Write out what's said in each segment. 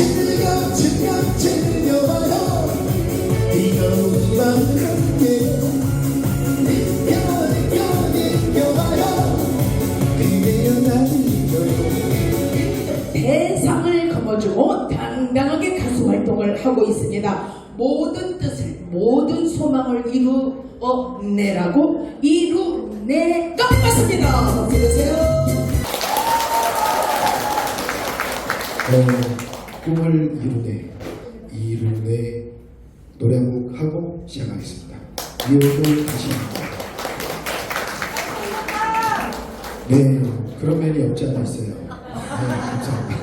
즐겨 즐겨 즐겨봐요 뜨거운 마음을 함께 느껴 느껴 느껴봐요 그대여 나를 잊어요 대상을 거머쥐고 당당하게 가수 활동을 하고 있습니다. 모든 뜻을, 모든 소망을 이루어내라고 이루내가 맞습니다. 어서오세요. 어, 꿈을 이루네 이루네 노래 한 곡 하고 시작하겠습니다 미워도 다시 한번 네 그런 면이 없지 않아 있어요 네 감사합니다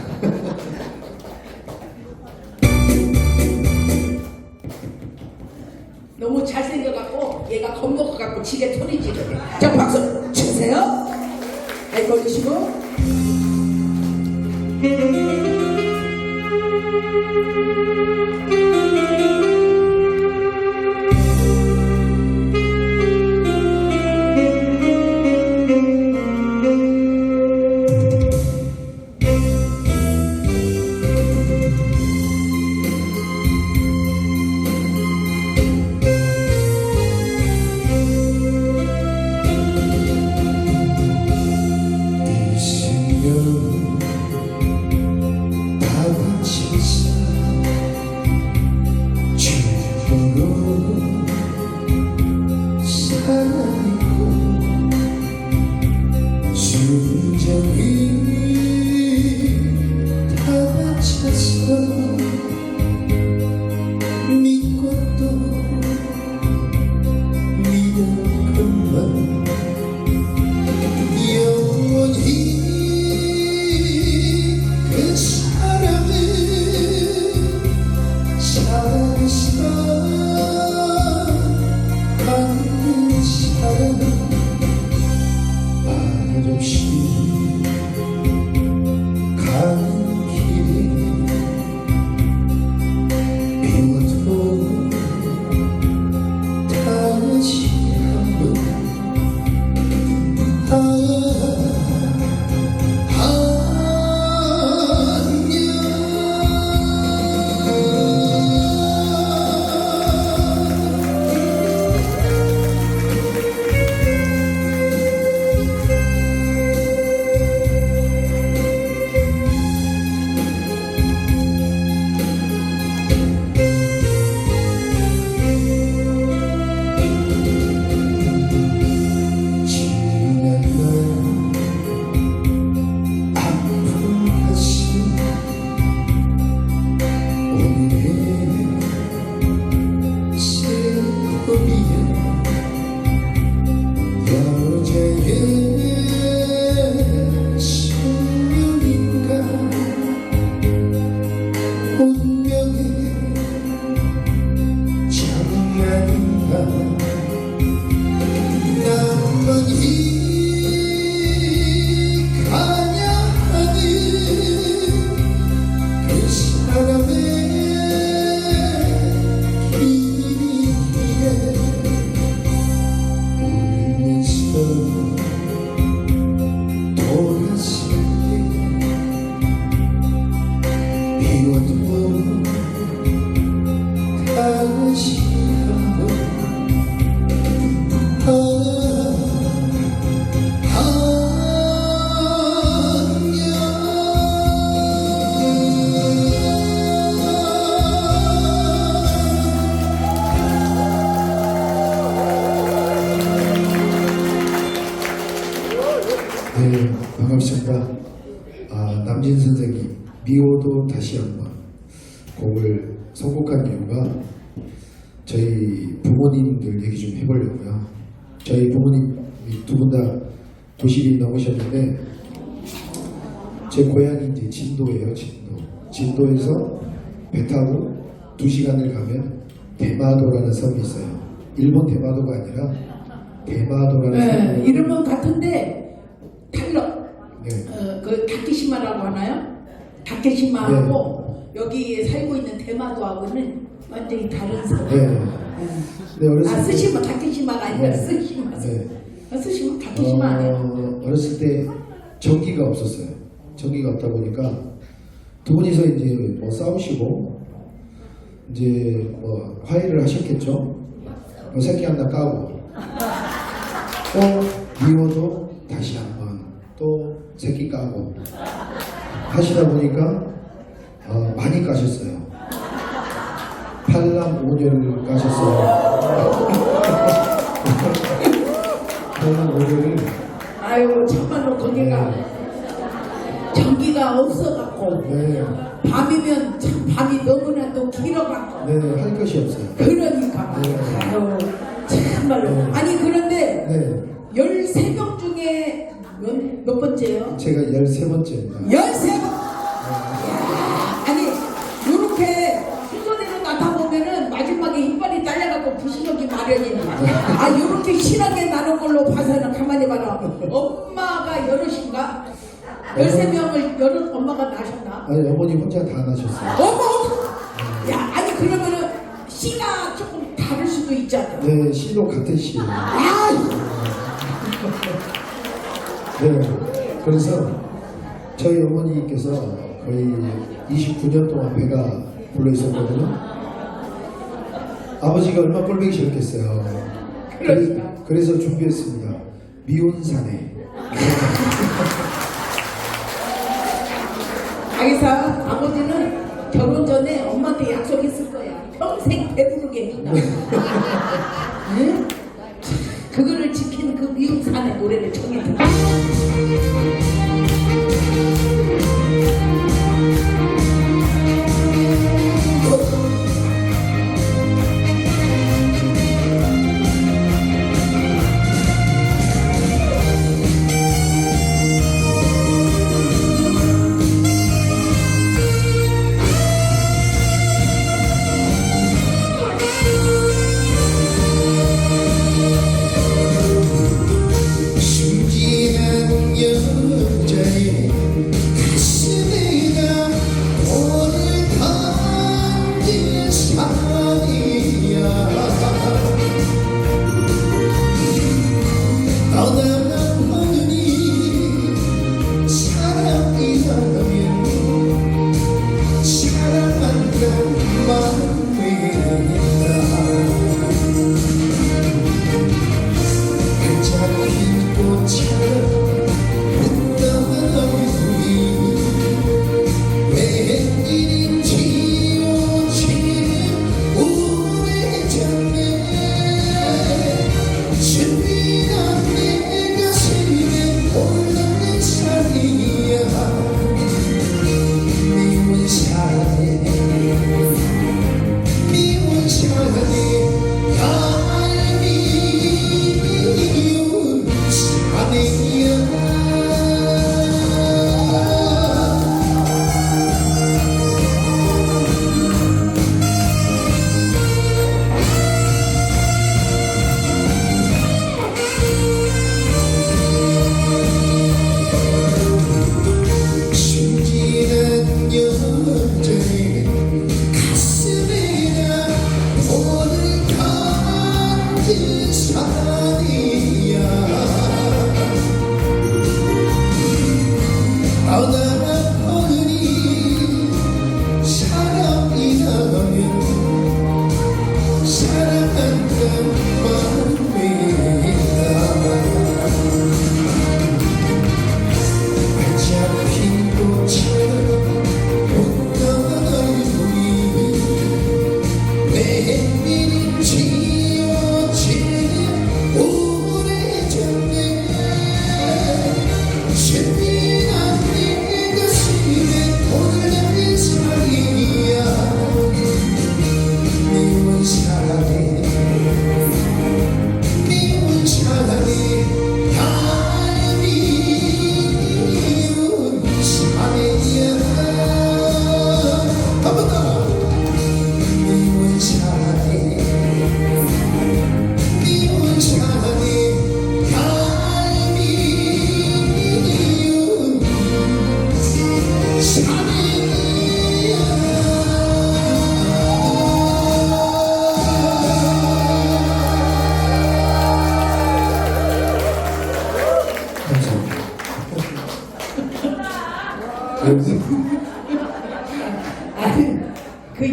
너무 잘생겨갖고 얘가 겁먹어갖고 지게 소리 지르네. 자, 박수 주세요. 잘 걸리시고. 미워도 다시 한번 곡을 선곡한 이유가 저희 부모님들 얘기 좀 해보려고요. 저희 부모님 두 분 다 90이 넘으셨는데 제 고향이 이제 진도예요, 진도. 진도에서 배 타고 2시간을 가면 대마도라는 섬이 있어요. 일본 대마도가 아니라 대마도라는 네, 섬이 이름은 같은데 달러. 네. 어, 그 다케시마라고 하나요? 다케시마하고 여기 살고 있는 대마도하고는 완전히 다른 섬. 네. 네, 어렸을 아 때- 스시마 다케시마가 아니라 네. 스시마. 네. 아, 스시마 다케시마 아니에요? 어, 어렸을 때 전기가 없었어요. 전기가 없다 보니까 두 분이서 이제 뭐 싸우시고 이제 뭐 화해를 하셨겠죠. 뭐 새끼 하나 까고 또 미워도 다시 한번 또 새끼 까고 하시다 보니까 어, 많이 까셨어요. 팔남 오녀를 까셨어요. 팔남 오녀를 아유 참말로 거기가 전기가 없어갖고 네, 밤이면 참 밤이 너무나도 길어갖고 네, 할 것이 없어요. 그러니까 네. 아유 참말로 네. 아니 그런데 네, 13명 중에 몇, 몇 번째요? 제가 13번째입니다. 13명을 여럿 엄마가 낳으셨나? 아니, 어머니 혼자 다 나셨어요. 어머! 야 아니 그러면은 씨가 조금 다를 수도 있잖아 네, 시도 같은 시예요. 아 네, 그래서 저희 어머니께서 거의 29년 동안 배가 불러 있었거든요. 아버지가 얼마 꼴보기 싫었겠어요. 그러니까. 그래서 준비했습니다. 미운 사내. 아기사 아버지는 결혼 전에 엄마한테 약속했을 거야. 평생 배부르게 해준다. 응? 참, 그거를 지킨 그 미운 산의 노래를 정해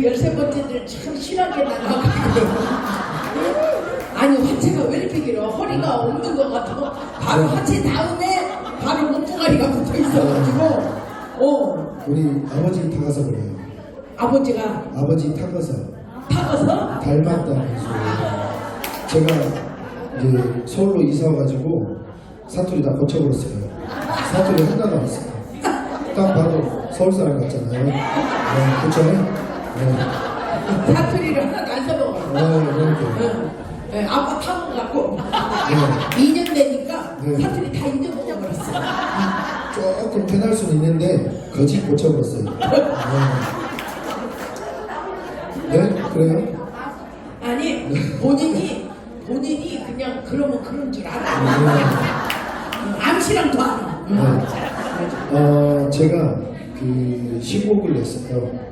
열세 번째들 참 실하게 나가거든. 아니 하체가 왜 이렇게 길어? 허리가 없는 것 같아. 바로 하체 다음에 바로 몸뚱아리가 붙어 있어가지고 어 우리 아버지 타가서 그래요. 아버지가 아버지 타가서 타고서 닮았다는 소리. 제가 이제 서울로 이사 와가지고 사투리 다 고쳐버렸어요. 사투리 하나도 안 써요. 딱 봐도 서울 사람 같잖아요. 네? 네. 사투리를 하나도 안 써먹어. 어, 그러니까. 응. 네, 아빠 타고 갖고 네. 2년 2년 되니까 네. 사투리 다 잊어버려 버렸어. 조금 변할 수는 있는데 거짓 고쳐버렸어요. 네, 네? 그래요? 아니 본인이 본인이 그냥 그러면 그런 줄 알아. 응, 암시랑도 알아. 응. 네. 어, 제가 그 신곡을 냈어요.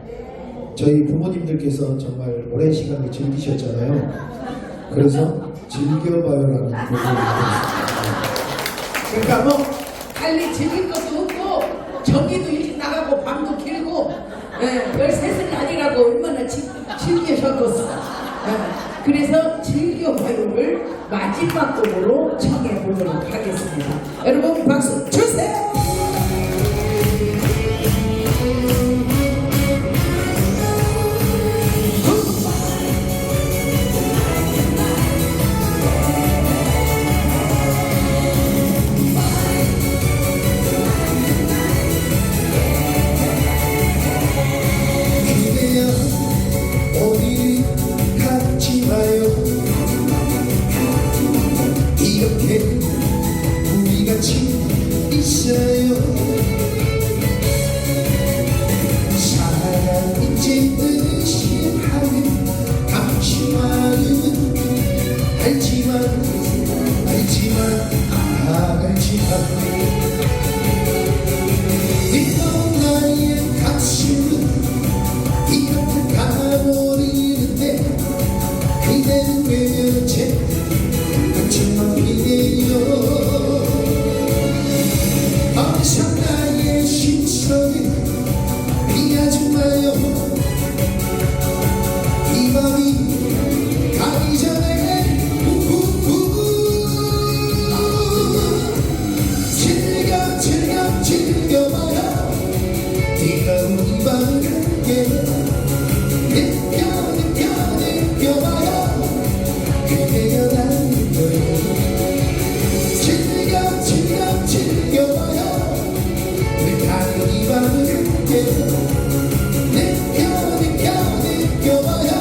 저희 부모님들께서 정말 오랜 시간을 즐기셨잖아요. 그래서 즐겨봐요라는 곡을 냈어요. 그러니까 뭐 빨리 즐길 것도 없고 전기도 일찍 나가고 밤도 길고 예, 13살이 아니라고 얼마나 지, 즐기셨겠어 예, 그래서 즐겨봐요를 마지막 곡으로 청해보도록 하겠습니다 여러분 박수 주세요 느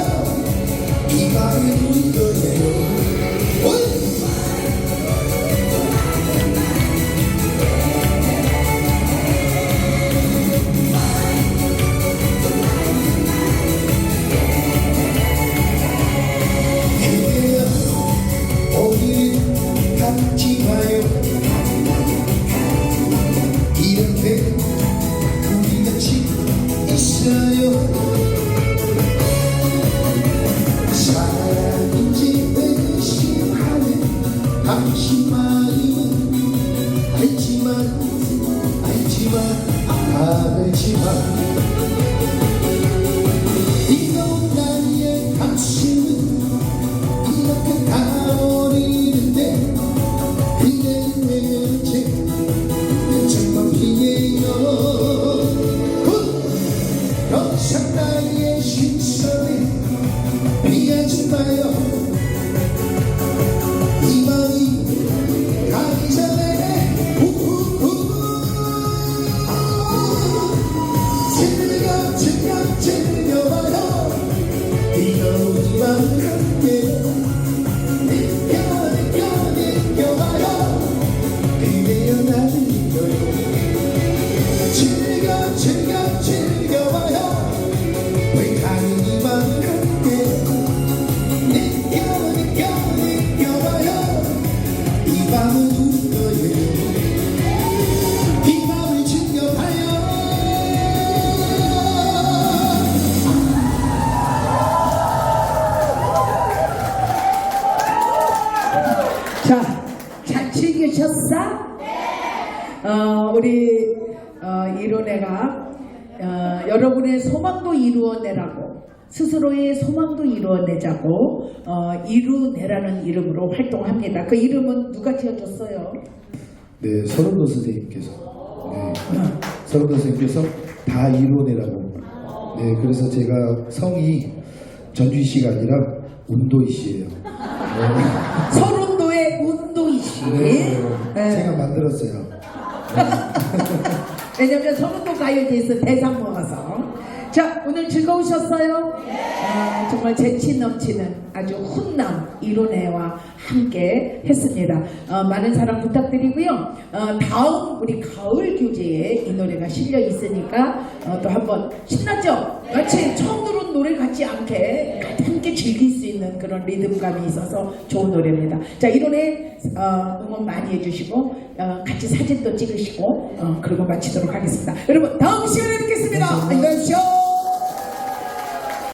우리 어, 이론애가 어, 여러분의 소망도 이루어내라고 스스로의 소망도 이루어내자고 어, 이루내라는 이름으로 활동합니다. 그 이름은 누가 지어줬어요? 네, 서른도 선생님께서. 네, 서른도 선생님께서 다 이뤄내라고. 네, 그래서 제가 성이 전주희 씨가 아니라 운도희 씨예요. 네, 서른도의 운동이 씨. 네, 네. 제가 만들었어요. 왜냐면 서른도 가요제에서 대상 모아서. 자, 오늘 즐거우셨어요? 아, 정말 재치 넘치는 아주 훈남 이론회와 함께 했습니다. 어, 많은 사랑 부탁드리고요. 어, 다음 우리 가을 교재에 이 노래가 실려 있으니까 어, 또 한번 신났죠? 마치 처음 들은 노래 같지 않게 함께 즐길 수 있는 그런 리듬감이 있어서 좋은 노래입니다. 자, 이 노래 어, 응원 많이 해주시고 어, 같이 사진도 찍으시고 어, 그리고 마치도록 하겠습니다. 여러분 다음 시간에 뵙겠습니다. 안녕히 가십시오.